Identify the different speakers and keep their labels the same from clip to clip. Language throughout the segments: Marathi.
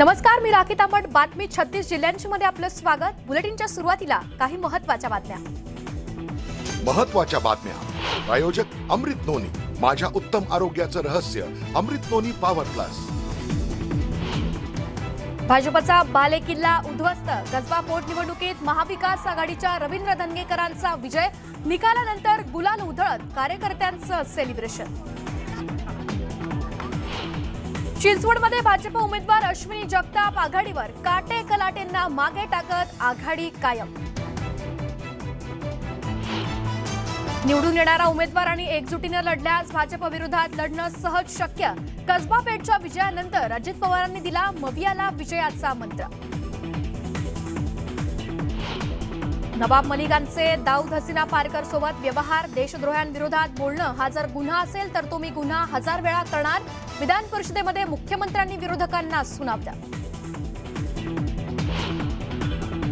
Speaker 1: नमस्कार मी राखी तांबट बातमी छत्तीस जिल्ह्यांची मध्ये आपलं स्वागत. बुलेटिनच्या सुरुवातीला काही महत्त्वाच्या बातम्या.
Speaker 2: महत्त्वाच्या बातम्या. प्रायोजक अमृत नोनी माझ्या उत्तम आरोग्याचं रहस्य अमृत नोनी पॉवर प्लस
Speaker 1: भाजपचा बालेकिल्ला उद्ध्वस्त. कसबा पोटनिवडणुकीत महाविकास आघाडीच्या रवींद्र धनगेकरांचा विजय. निकालानंतर गुलाल उधळत कार्यकर्त्यांचं सेलिब्रेशन चिंचवडमध्ये भाजप उमेदवार अश्विनी जगताप आघाडीवर काटे कलाटेंना मागे टाकत आघाडी कायम. निवडून येणारा उमेदवार आणि एकजुटीनं लढल्यास भाजप विरोधात लढणं सहज शक्य. कसबा पेठच्या विजयानंतर अजित पवारांनी दिला मवियाला विजयाचा मंत्र. नवाब मलिकांचे दाऊद हसीना पारकर सोबत व्यवहार देशद्रोह्यांविरोधात बोलणं. हा जर गुन्हा असेल तर तो मी गुन्हा हजार वेळा करणार. विधान परिषदेमध्ये मुख्यमंत्र्यांनी विरोधकांना सुनावलं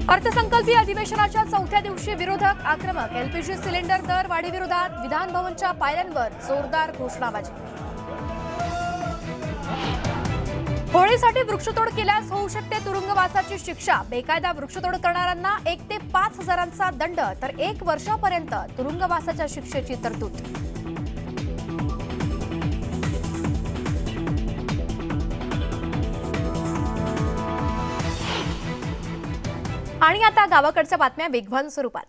Speaker 1: अर्थसंकल्पीय अधिवेशनाच्या चौथ्या दिवशी विरोधक आक्रमक. एलपीजी सिलेंडर दर वाढीविरोधात विधानभवनच्या पायऱ्यांवर जोरदार घोषणाबाजी. होळीसाठी वृक्षतोड केल्यास होऊ शकते तुरुंगवासाची शिक्षा. बेकायदा वृक्षतोड करणाऱ्यांना एक ते पाच हजारांचा दंड तर एक वर्षापर्यंत तुरुंगवासाच्या शिक्षेची तरतूद. आणि आता गावाकडच्या बातम्या वेगवान स्वरूपात.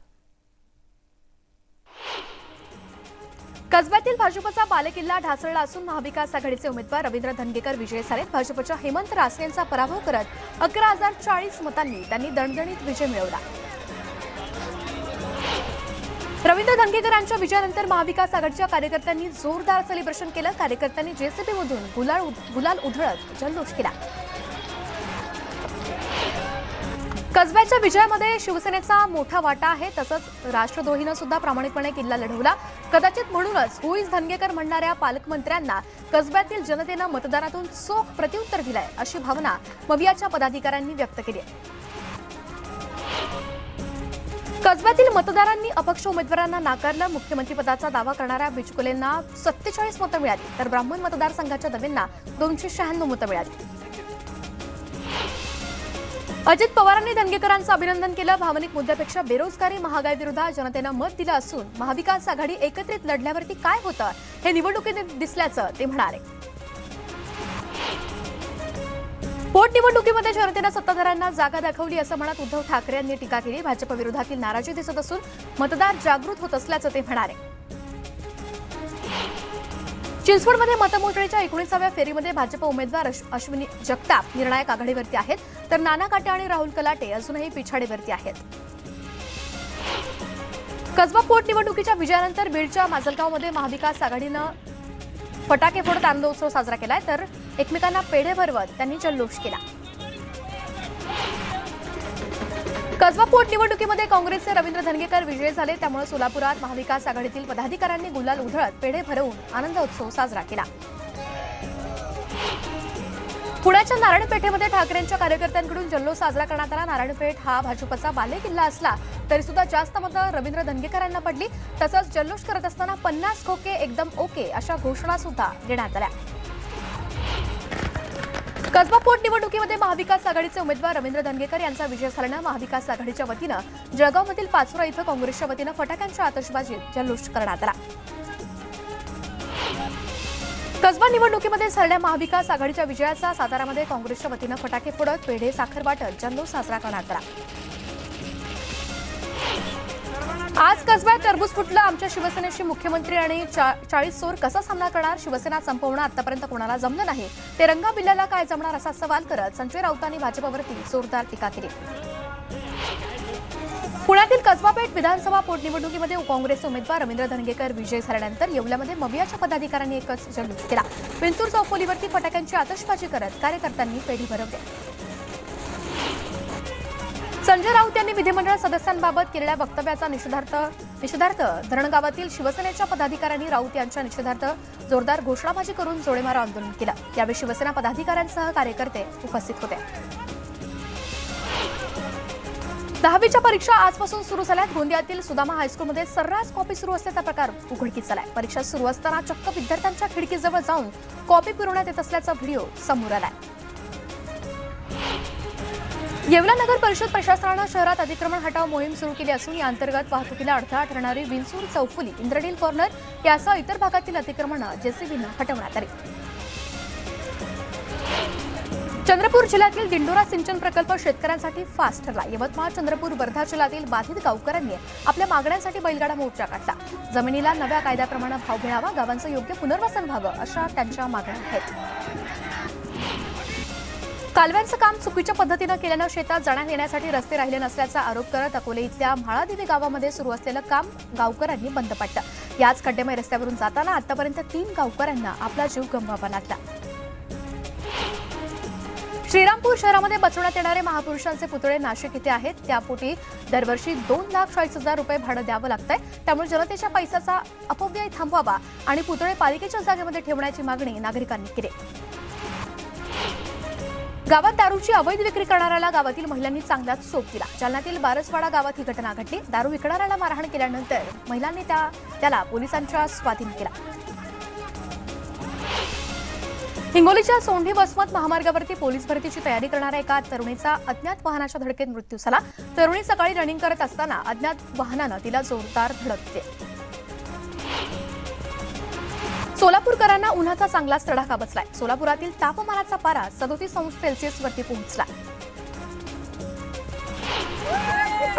Speaker 1: कसब्यातील भाजपचा बालेकिल्ला ढासळला असून महाविकास आघाडीचे उमेदवार रवींद्र धनगेकर विजयी झालेत भाजपच्या हेमंत रासने यांचा पराभव करत अकरा हजार चाळीस मतांनी त्यांनी दणदणीत विजय मिळवला. रवींद्र धनगेकरांच्या विजयानंतर महाविकास आघाडीच्या कार्यकर्त्यांनी जोरदार सेलिब्रेशन केलं. कार्यकर्त्यांनी जेसीबीमधून गुलाल गुलाल उधळत जल्लोष केला. कसब्याच्या विजयामध्ये शिवसेनेचा मोठा वाटा आहे. तसंच राष्ट्रद्रोहीनं सुद्धा प्रामाणिकपणे किल्ला लढवला. कदाचित म्हणूनच हुईज धनगेकर म्हणणाऱ्या पालकमंत्र्यांना कसब्यातील जनतेनं मतदारातून चोख प्रत्युत्तर दिलंय अशी भावना मवियाच्या पदाधिकाऱ्यांनी व्यक्त केली आहे. कसब्यातील मतदारांनी अपक्ष उमेदवारांना नाकारलं मुख्यमंत्रीपदाचा दावा करणाऱ्या बिचकुलेंना सत्तेचाळीस मतं मिळाली तर ब्राह्मण मतदारसंघाच्या दवेंना दोनशे शहाण्णव मतं मिळाली. अजित पवारांनी धनगेकरांचं अभिनंदन केलं. भावनिक मुद्द्यापेक्षा बेरोजगारी महागाई विरोधात जनतेनं मत दिलं असून महाविकास आघाडी एकत्रित लढल्यावरती काय होतं हे निवडणुकीत दिसल्याचं ते म्हणाले. पोटनिवडणुकीमध्ये जनतेनं सत्ताधाऱ्यांना जागा दाखवली असं म्हणत उद्धव ठाकरे यांनी टीका केली. भाजप विरोधातील नाराजी दिसत असून मतदार जागृत होत असल्याचं ते म्हणाले. चिंचवडमध्ये मतमोजणीच्या एकोणीसाव्या फेरीमध्ये भाजप उमेदवार अश्विनी जगताप निर्णायक आघाडीवरती आहेत. तर नाना काटे आणि राहुल कलाटे अजूनही पिछाडीवरती आहेत. कसबा पोटनिवडणुकीच्या विजयानंतर बीडच्या माजलगावमध्ये महाविकास आघाडीनं फटाके फोडत आनंदोत्सव साजरा केलाय. तर एकमेकांना पेढे भरवत त्यांनी जल्लोष केला. कसबा पोटनिवडणुकीमध्ये काँग्रेसचे रवींद्र धनगेकर विजयी झाले. त्यामुळे सोलापुरात महाविकास आघाडीतील पदाधिकाऱ्यांनी गुलाल उधळत पेढे भरवून आनंदोत्सव साजरा केला. पुण्याच्या नारायणपेठेमध्ये ठाकरेंच्या कार्यकर्त्यांकडून जल्लोष साजरा करण्यात आला. नारायणपेठ हा भाजपचा बालेकिल्ला असला तरी सुद्धा जास्त मतं रवींद्र धनगेकरांना पडली. तसंच जल्लोष करत असताना पन्नास खोके एकदम ओके अशा घोषणा सुद्धा देण्यात आल्या. कसबा पोटनिवडणुकीमध्ये महाविकास आघाडीचे उमेदवार रवींद्र धनगेकर यांचा विजय झाल्यानं महाविकास आघाडीच्या वतीनं जळगावमधील पाचोरा इथं काँग्रेसच्या वतीनं फटाक्यांच्या आतषबाजीत जल्लोष करण्यात आला. कसबा निवडणुकीमध्ये झालेल्या महाविकास आघाडीच्या विजयाचा सातारामध्ये काँग्रेसच्या वतीनं फटाके फोडत पेढे साखर वाटत जल्लोष साजरा करण्यात आला. आज कसब्यात टरबूज फुटलं. आमच्या शिवसेनेशी मुख्यमंत्री आणि चा- चाळीस चोर कसा सामना करणार? शिवसेना संपवणं आतापर्यंत कोणाला जमलं नाही. ते रंगा बिल्ल्याला काय जमणार असा सवाल करत संजय राऊतांनी भाजपवरती जोरदार टीका केली. पुण्यातील कसबापेठ विधानसभा पोटनिवडणुकीमध्ये काँग्रेसचे उमेदवार रवींद्र धनगेकर विजय झाल्यानंतर येवल्यामध्ये मवियाच्या पदाधिकाऱ्यांनी एकच जल्लोष केला. विंचूर चौफोलीवरती फटाक्यांची आतषबाजी करत कार्यकर्त्यांनी पेढी भरवली. संजय राऊत यांनी विधिमंडळ सदस्यांबाबत केलेल्या वक्तव्याचा निषेधार्थ निषेधार्थ. धरणगावातील शिवसेनेच्या पदाधिकाऱ्यांनी राऊत यांच्या निषेधार्थ जोरदार घोषणाबाजी करून जोडेमारा आंदोलन केलं. यावेळी शिवसेना पदाधिकाऱ्यांसह कार्यकर्ते उपस्थित होते. दहावीच्या परीक्षा आजपासून सुरू झाल्यात. गोंदियातील सुदामा हायस्कूलमध्ये सर्रास कॉपी सुरू असल्याचा प्रकार उघडकीस आलाय. परीक्षा सुरू असताना चक्क विद्यार्थ्यांच्या खिडकीजवळ जाऊन कॉपी पुरवण्यात येत असल्याचा व्हिडिओ समोर आलाय. येवला नगर परिषद प्रशासनानं शहरात अतिक्रमण हटाव मोहीम सुरू केली असून या अंतर्गत वाहतुकीला अडथळा ठरणारी विंचूर चौफुली इंद्रडील कॉर्नर यासह इतर भागातील अतिक्रमणं जेसीबीनं हटवण्यात आली. चंद्रपूर जिल्ह्यातील दिंडोरा सिंचन प्रकल्प शेतकऱ्यांसाठी फास्ट ठरला. यवतमाळ चंद्रपूर वर्धा जिल्ह्यातील बाधित गावकऱ्यांनी आपल्या मागण्यांसाठी बैलगाडा मोर्चा काढला. जमिनीला नव्या कायद्याप्रमाणे भाव मिळावा गावांचं योग्य पुनर्वसन व्हावं अशा त्यांच्या मागण्या आहेत. कालव्यांचं काम चुकीच्या पद्धतीनं केल्यानं शेतात जाण्या येण्यासाठी रस्ते राहिले नसल्याचा आरोप करत अकोले इथल्या म्हाळादेवी गावामध्ये सुरू असलेलं काम गावकऱ्यांनी बंद पाडलं. याच खड्डेमय रस्त्यावरून जाताना आतापर्यंत तीन गावकऱ्यांना आपला जीव गमवावा लागला. श्रीरामपूर शहरामध्ये बसवण्यात येणारे महापुरुषांचे पुतळे नाशिक इथे आहेत. त्यापोटी दरवर्षी दोन लाख चाळीस हजार रुपये भाडं द्यावं लागतंय. त्यामुळे जनतेच्या पैशाचा अपव्यय थांबवावा आणि पुतळे पालिकेच्या जागेमध्ये ठेवण्याची मागणी नागरिकांनी केली. गावात दारूची अवैध विक्री करणाऱ्याला गावातील महिलांनी चांगलाच सोप दिला. जालन्यातील बारसवाडा गावात ही घटना घडली. दारू विकणाऱ्याला मारहाण केल्यानंतर महिलांनी त्या त्याला पोलिसांच्या स्वाधीन केला. हिंगोलीच्या सोंढी वसमत महामार्गावरती पोलीस भरतीची तयारी करणाऱ्या एका तरुणीचा अज्ञात वाहनाच्या धडकेत मृत्यू झाला. तरुणी सकाळी रनिंग करत असताना अज्ञात वाहनानं तिला जोरदार धडकते सोलापूरकरांना उन्हाचा चांगलाच तडाखा बसलाय. सोलापुरातील तापमानाचा पारा सदोतीस अंश सेल्सिअस वरती पोहोचला.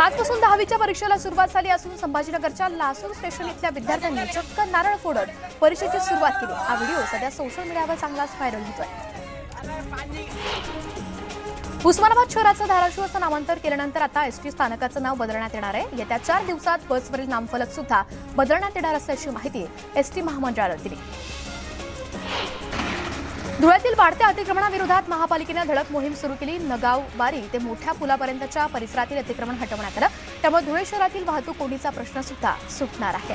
Speaker 1: आजपासून दहावीच्या परीक्षेला सुरुवात झाली असून संभाजीनगरच्या लासूर स्टेशन इथल्या विद्यार्थ्यांनी चक्क नारळ फोडत परीक्षेची सुरुवात केली. हा व्हिडिओ सध्या सोशल मीडियावर चांगलाच व्हायरल होतोय. उस्मानाबाद शहराचं धाराशिव असं नामांतर केल्यानंतर आता एसटी स्थानकाचं नाव बदलण्यात येणार आहे. येत्या चार दिवसात बसवरील नामफलक सुद्धा बदलण्यात येणार असल्याची माहिती एसटी महामंडळानं दिली. धुळ्यातील वाढत्या अतिक्रमणाविरोधात महापालिकेनं धडक मोहीम सुरू केली. नगावबारी ते मोठ्या पुलापर्यंतच्या परिसरातील अतिक्रमण हटवण्यात आलं. त्यामुळे धुळे शहरातील वाहतूक कोंडीचा प्रश्न सुद्धा सुटणार आहे.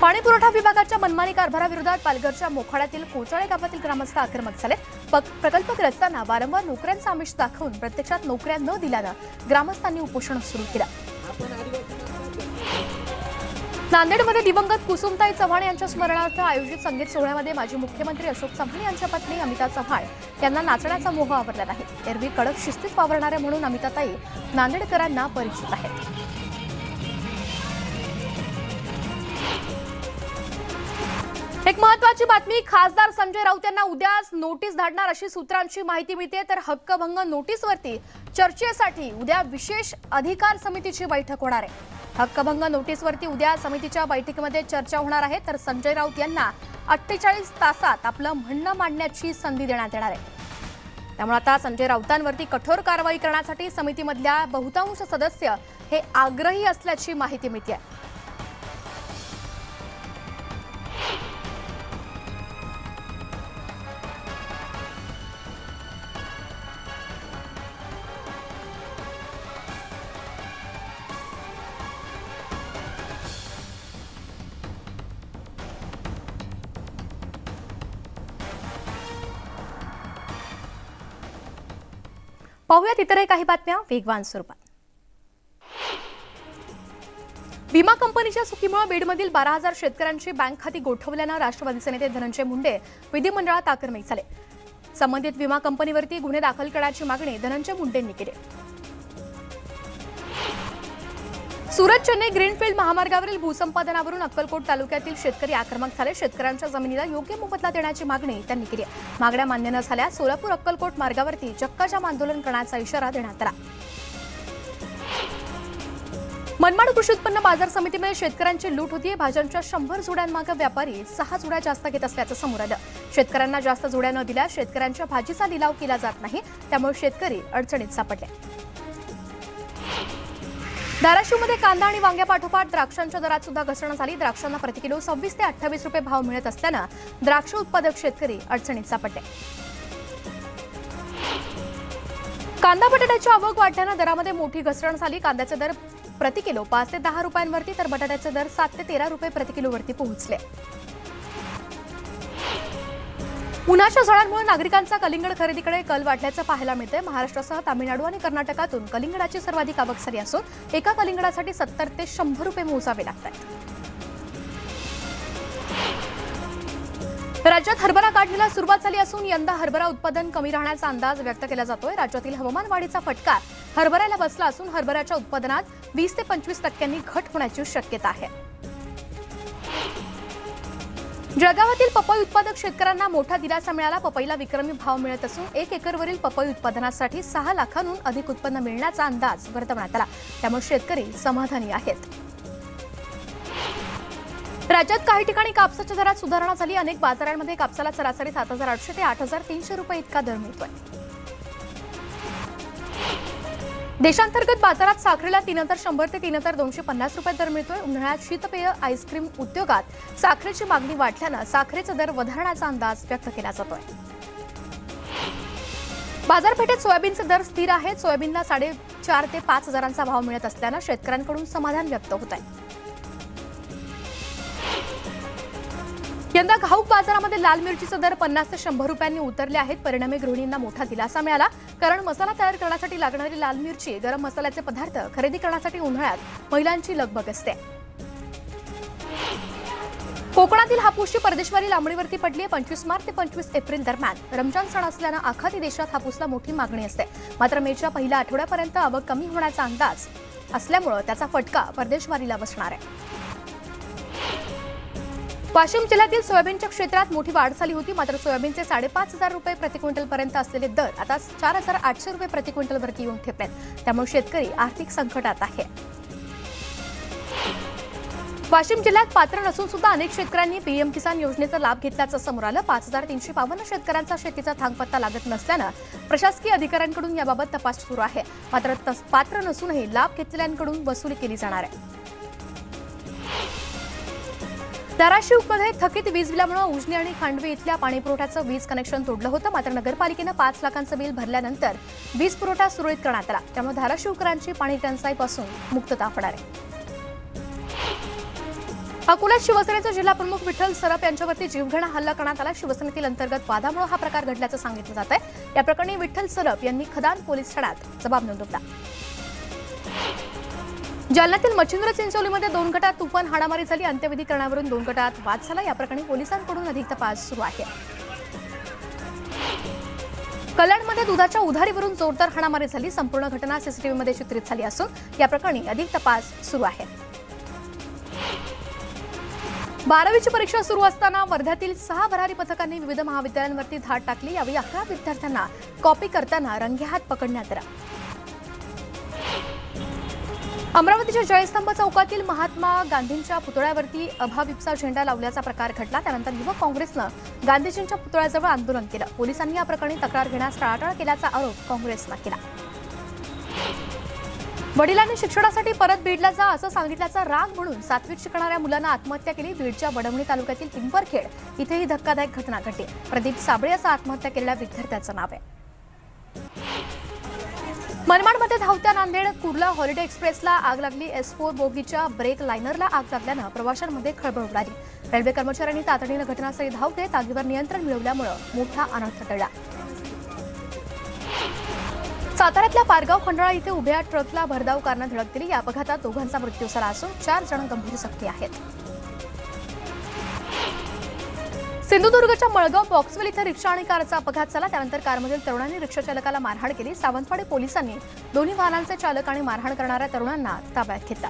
Speaker 1: पाणी पुरवठा विभागाच्या मनमानी कारभाराविरोधात पालघरच्या मोखाड्यातील कोचाळे गावातील ग्रामस्थ आक्रमक झाले. प्रकल्पग्रस्तांना वारंवार नोकऱ्यांचा आमिष दाखवून प्रत्यक्षात नोकऱ्या न दिल्यानं ग्रामस्थांनी उपोषण सुरू केलं. नांदेडमध्ये दिवंगत कुसुमताई चव्हाण यांच्या स्मरणार्थ आयोजित संगीत सोहळ्यामध्ये माजी मुख्यमंत्री अशोक चव्हाण यांच्या पत्नी अमिता चव्हाण यांना नाचण्याचा मोह आवरला आहे एरवी कडक शिस्तीत वावरणाऱ्या म्हणून अमिताताई नांदेडकरांना परिचित आहेत. एक महत्वाची बातमी खासदार संजय राऊत यांना उद्याच नोटीस धाडणार अशी सूत्रांची माहिती मिळते तर हक्कभंग नोटीसवरती चर्चेसाठी उद्या विशेष अधिकार समितीची बैठक होणार आहे. हक्कभंग नोटीसवरती उद्या समितीच्या बैठकीमध्ये चर्चा होणार आहे तर संजय राऊत यांना अठ्ठेचाळीस तासात आपलं म्हणणं मांडण्याची संधी देण्यात येणार आहे. त्यामुळे आता संजय राऊतांवरती कठोर कारवाई करण्यासाठी समितीमधल्या बहुतांश सदस्य हे आग्रही असल्याची माहिती मिळते पाहूयात इतरही काही बातम्या वेगवान स्वरूपात. विमा कंपनीच्या चुकीमुळे बीडमधील बारा हजार शेतकऱ्यांची बँक खाती गोठवल्यानं राष्ट्रवादीचे नेते धनंजय मुंडे विधिमंडळात आक्रमक झाले संबंधित विमा कंपनीवरती गुन्हे दाखल करण्याची मागणी धनंजय मुंडेंनी केली. सुरत चेन्नई ग्रीनफील्ड महामार्गावरील भूसंपादनावरून अक्कलकोट तालुक्यातील शेतकरी आक्रमक झाले. शेतकऱ्यांच्या जमिनीला योग्य मोबदला देण्याची मागणी त्यांनी केली मागण्या मान्य न झाल्यास सोलापूर अक्कलकोट मार्गावरती चक्काजाम आंदोलन करण्याचा इशारा देण्यात आला. मनमाड कृषी उत्पन्न बाजार समितीमध्ये शेतकऱ्यांची लूट होतीये. भाज्यांच्या शंभर जोड्यांमागे व्यापारी सहा जुड्या जास्त घेत असल्याचं समोर आलं. शेतकऱ्यांना जास्त जुड्या न दिल्यास शेतकऱ्यांच्या भाजीचा लिलाव केला जात नाही त्यामुळे शेतकरी अडचणीत सापडले. धाराशिवमध्ये कांदा आणि वांग्यापाठोपाठ द्राक्षांच्या दरात सुद्धा घसरण झाली. द्राक्षांना प्रति किलो सव्वीस ते अठ्ठावीस रुपये भाव मिळत असल्यानं द्राक्ष उत्पादक शेतकरी अडचणीत सापडले. कांदा बटाट्याची आवक वाढल्यानं दरामध्ये मोठी घसरण झाली. कांद्याचे दर प्रति किलो पाच ते दहा रुपयांवरती तर बटाट्याचे दर सात ते तेरा रुपये प्रति किलोवरती पोहोचले. उन्हाच्या झळांमुळे नागरिकांचा कलिंगड खरेदीकडे कल वाढल्याचं पाहायला मिळतंय. महाराष्ट्रासह तामिळनाडू आणि कर्नाटकातून कलिंगडाची सर्वाधिक आवक झाली असून एका कलिंगडासाठी सत्तर ते शंभर रुपये मोजावे लागतात. राज्यात हरभरा काढणीला सुरुवात झाली असून यंदा हरभरा उत्पादन कमी राहण्याचा अंदाज व्यक्त केला जातोय. राज्यातील हवामान वाढीचा फटका हरभऱ्याला बसला असून हरभऱ्याच्या उत्पादनात वीस ते पंचवीस टक्क्यांनी घट होण्याची शक्यता आहे. जळगावातील पपई उत्पादक शेतकऱ्यांना मोठा दिलासा मिळाला. पपईला विक्रमी भाव मिळत असून एक एकरवरील पपई उत्पादनासाठी सहा लाखांहून अधिक उत्पन्न मिळण्याचा अंदाज वर्तवण्यात आला. त्यामुळे शेतकरी समाधानी आहेत. राज्यात काही ठिकाणी कापसाच्या दरात सुधारणा झाली. अनेक बाजारांमध्ये कापसाला सरासरी सात हजार आठशे ते आठ हजार तीनशे रुपये इतका दर मिळतोय. देशांतर्गत बाजारात साखरेला तीन हजार शंभर ते तीन हजार दोनशे पन्नास रुपये दर मिळतोय. उन्हाळ्यात शीतपेय आईस्क्रीम उद्योगात साखरेची मागणी वाढल्यानं साखरेचा दर वधारण्याचा अंदाज व्यक्त केला जातोय. बाजारपेठेत सोयाबीनचे दर स्थिर आहेत सोयाबीनला साडेचार ते पाच हजारांचा भाव मिळत असल्यानं शेतकऱ्यांकडून समाधान व्यक्त होत आहे यंदा घाऊक बाजारामध्ये लाल मिरचीचे दर पन्नास ते शंभर रुपयांनी उतरले आहेत. परिणामी गृहिणींना मोठा दिलासा मिळाला. कारण मसाला तयार करण्यासाठी लागणारी लाल मिरची गरम मसाल्याचे पदार्थ खरेदी करण्यासाठी उन्हाळ्यात महिलांची लगबग असते. कोकणातील हापूसची परदेशवारी लांबणीवरती पडली आहे. पंचवीस मार्च ते पंचवीस एप्रिल दरम्यान रमजान सण असल्यानं आखाती देशात हापूसला मोठी मागणी असते. मात्र मेच्या पहिल्या आठवड्यापर्यंत आवक कमी होण्याचा अंदाज असल्यामुळं त्याचा फटका परदेशवारीला बसणार आहे. वाशिम जिल्ह्यातील सोयाबीनच्या क्षेत्रात मोठी वाढ झाली होती. मात्र सोयाबीनचे साडेपाच हजार रुपये प्रति क्विंटल पर्यंत असलेले दर आता चार हजार आठशे रुपये प्रति क्विंटल वरती येऊन ठेपलेत. त्यामुळे शेतकरी आर्थिक संकटात आहे. वाशिम जिल्ह्यात पात्र नसून सुद्धा अनेक शेतकऱ्यांनी पीएम किसान योजनेचा लाभ घेतल्याचं समोर आलं. पाच हजार तीनशे बावन्न शेतकऱ्यांचा शेतीचा थांगपत्ता लागत नसल्यानं प्रशासकीय अधिकाऱ्यांकडून याबाबत तपास सुरू आहे. मात्र तस- पात्र नसूनही लाभ घेतलेल्यांकडून वसुली केली जाणार आहे. धाराशिवमध्ये थकीत वीज बिलामुळे उजनी आणि खांडवी इथल्या पाणीपुरवठ्याचं वीज कनेक्शन तोडलं होतं. मात्र नगरपालिकेनं पाच लाखांचं बिल भरल्यानंतर वीज पुरवठा सुरळीत करण्यात आला. त्यामुळे धाराशिवकरांची पाणी टंचाईपासून मुक्तता होणार आहे. अकोल्यात शिवसेनेचे जिल्हाप्रमुख विठ्ठल सरप यांच्यावरती जीवघेणा हल्ला करण्यात आला. शिवसेनेतील अंतर्गत वादामुळे हा प्रकार घडल्याचं सांगितलं जात आहे या प्रकरणी विठ्ठल सरप यांनी खदान पोलीस ठाण्यात जबाब नोंदवला. जालन्यातील मच्छिंद्र चिंचोलीमध्ये दोन गटात तुफान हाणामारी झाली. अंत्यविधी करण्यावरून दोन गटात वाद झाला. या प्रकरणी पोलिसांकडून अधिक तपास सुरू आहे. कल्याणमध्ये दुधाच्या उधारीवरून जोरदार हाणामारी झाली. संपूर्ण घटना सीसीटीव्हीमध्ये चित्रित झाली असून या प्रकरणी अधिक तपास सुरू आहे. बारावीची परीक्षा सुरू असताना वर्ध्यातील सहा भरारी पथकांनी विविध महाविद्यालयांवरती धाड टाकली. यावेळी अकरा विद्यार्थ्यांना कॉपी करताना रंगेहात पकडण्यात आला. अमरावतीच्या जयस्तंभ चौकातील महात्मा गांधींच्या पुतळ्यावरती अभाविपचा झेंडा लावल्याचा प्रकार घडला. त्यानंतर युवक काँग्रेसनं गांधीजींच्या पुतळ्याजवळ आंदोलन केलं. पोलिसांनी या प्रकरणी तक्रार घेण्यास टाळाटाळ केल्याचा आरोप काँग्रेसनं केला. वडिलांनी शिक्षणासाठी परत बीडला जा असं सांगितल्याचा राग म्हणून सातवीत शिकणाऱ्या मुलांना आत्महत्या केली. बीडच्या बडवणी तालुक्यातील पिंपरखेड इथेही धक्कादायक घटना घडली. प्रदीप साबळे असं आत्महत्या केलेल्या विद्यार्थ्याचं नाव आहे. मनमाडमध्ये धावत्या नांदेड कुर्ला हॉलिडे एक्सप्रेसला आग लागली. एस फोर बोगीच्या ब्रेक लायनरला आग लागल्यानं प्रवाशांमध्ये खळबळ उडाली. रेल्वे कर्मचाऱ्यांनी तातडीनं घटनास्थळी धाव घेत आगीवर नियंत्रण मिळवल्यामुळे मोठा अनर्थ टळला साताऱ्यातल्या पारगाव खंडाळा इथे उभ्या ट्रकला भरधाव कारनं धडक दिली. या अपघातात दोघांचा मृत्यू झाला असून चार जण गंभीर जखमी आहेत. सिंधुदुर्गच्या मळगाव बॉक्सवेल इथं रिक्षा आणि कारचा अपघात झाला. त्यानंतर कारमधील तरुणांनी रिक्षा चालकाला मारहाण केली. सावंतवाडी पोलिसांनी दोन्ही वाहनांचे चालक आणि मारहाण करणाऱ्या तरुणांना ताब्यात घेतला.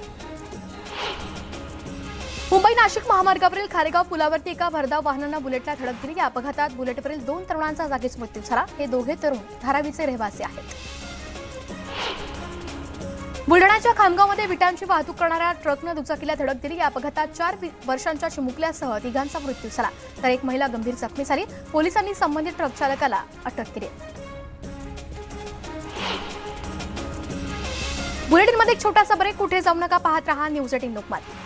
Speaker 1: मुंबई नाशिक महामार्गावरील खारेगाव पुलावरती एका भरधाव वाहनानं बुलेटला धडक दिली. या अपघातात बुलेटवरील दोन तरुणांचा जागीच मृत्यू झाला. हे दोघे तरुण धारावीचे रहिवासी आहेत. बुलढाण्याच्या खामगावमध्ये विटांची वाहतूक करणाऱ्या ट्रकनं दुचाकीला धडक दिली. या अपघातात चार वर्षांच्या चिमुकल्यासह तिघांचा मृत्यू झाला. तर एक महिला गंभीर जखमी झाली. पोलिसांनी संबंधित ट्रक चालकाला अटक केली. बुलेटिनमध्ये एक छोटासा ब्रेक. कुठे जाऊ नका पाहत रहा न्यूज एटीन लोकमत.